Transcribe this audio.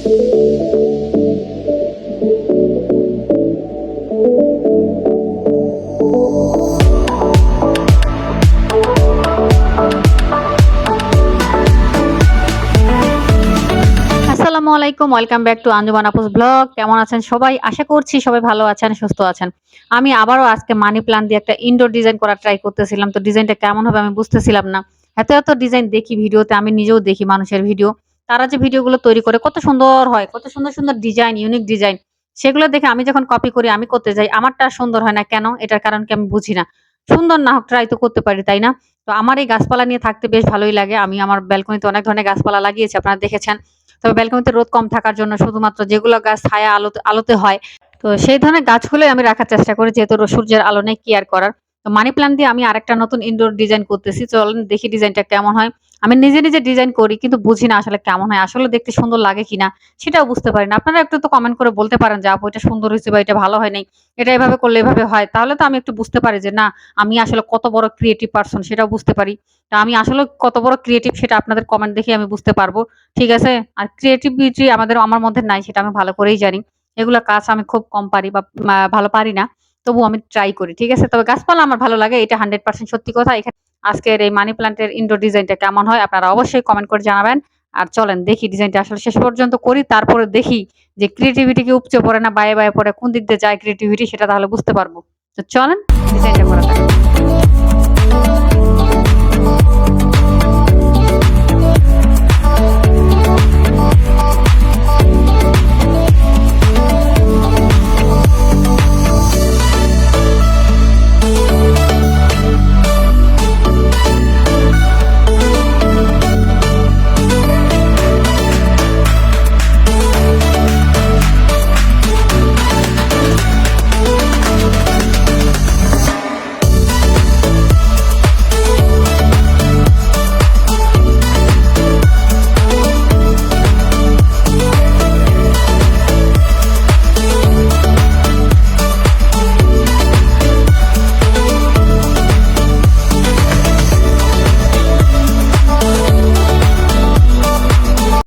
আসসালামু আলাইকুম, welcome back to Anjuman আপুস ব্লগ। কেমন আছেন সবাই? আশা করছি সবাই ভালো আছেন, সুস্থ আছেন। আমি আবারও আজকে মানি প্ল্যান দিয়ে একটা ইনডোর ডিজাইন করার ট্রাই করতেছিলাম। তো ডিজাইনটা কেমন হবে আমি বুঝতেছিলাম না। এত এত ডিজাইন দেখি ভিডিওতে, আমি নিজেও দেখি মানুষের ভিডিও। তারা যে ভিডিওগুলো তৈরি করে, কত সুন্দর হয়, কত সুন্দর সুন্দর ডিজাইন ইউনিক ডিজাইন সেগুলো দেখে আমি যখন কপি করি, আমি করতে যাই, আমারটা সুন্দর হয় না। কেন? এটার কারণ কি আমি বুঝি না। সুন্দর না হোক ট্রাই তো করতে পারি, তাই না? তো আমার এই গাছপালা নিয়ে থাকতে বেশ ভালোই লাগে। আমি আমার ব্যালকনিতে অনেক ধরনের গাছপালা লাগিয়েছি, আপনারা দেখেছেন। তবে ব্যালকনিতে রোদ কম থাকার জন্য শুধুমাত্র যেগুলো গাছ ছায়া আলোতে আলোতে হয়, তো সেই ধরনের গাছগুলোই আমি রাখার চেষ্টা করি, যেহেতু সূর্যের আলো নেই কেয়ার করার? তো মানি প্ল্যান্ট দিয়ে আমি আরেকটা নতুন ইনডোর ডিজাইন করতেছি। চলেন দেখি ডিজাইনটা কেমন হয়। আমি নিজে নিজে ডিজাইন করি, কিন্তু বুঝি না আসলে কেমন হয়, আসলে দেখতে সুন্দর লাগে কিনা, সেটাও বুঝতে পারি না। আপনারা একটু তো কমেন্ট করে বলতে পারেন যে, আপু, এটা সুন্দর হয়েছে বা এটা ভালো হয় নাই। এটা এভাবে করলে এভাবে হয়? তাহলে তো আমি একটু বুঝতে পারি যে, না, আমি আসলে কত বড় ক্রিয়েটিভ পার্সন সেটাও বুঝতে পারি। তা আমি আসলে কত বড় ক্রিয়েটিভ সেটা আপনাদের কমেন্ট দেখে আমি বুঝতে পারব। ঠিক আছে? আর ক্রিয়েটিভিটি আমাদের, আমার মধ্যে নাই, সেটা আমি ভালো করেই জানি। এগুলো কাজ আমি খুব কম পারি বা ভালো পারি না। তবু আমি ট্রাই করি, ঠিক আছে? তবে গাছপালা আমার ভালো লাগে, এটা হান্ড্রেড পার্সেন্ট সত্যি কথা। এখানে আজকের এই মানি প্ল্যান্টের ইনডোর ডিজাইনটা কেমন হয় আপনারা অবশ্যই কমেন্ট করে জানাবেন। আর চলেন, দেখি ডিজাইনটা আসলে শেষ পর্যন্ত করি, তারপরে দেখি যে ক্রিয়েটিভিটি কি উপচে পড়ে না, বায়ে বায়ে পড়ে, কোন দিক দিয়ে যায় ক্রিয়েটিভিটি সেটা তাহলে বুঝতে পারব। তো চলেন ডিজাইনটা করা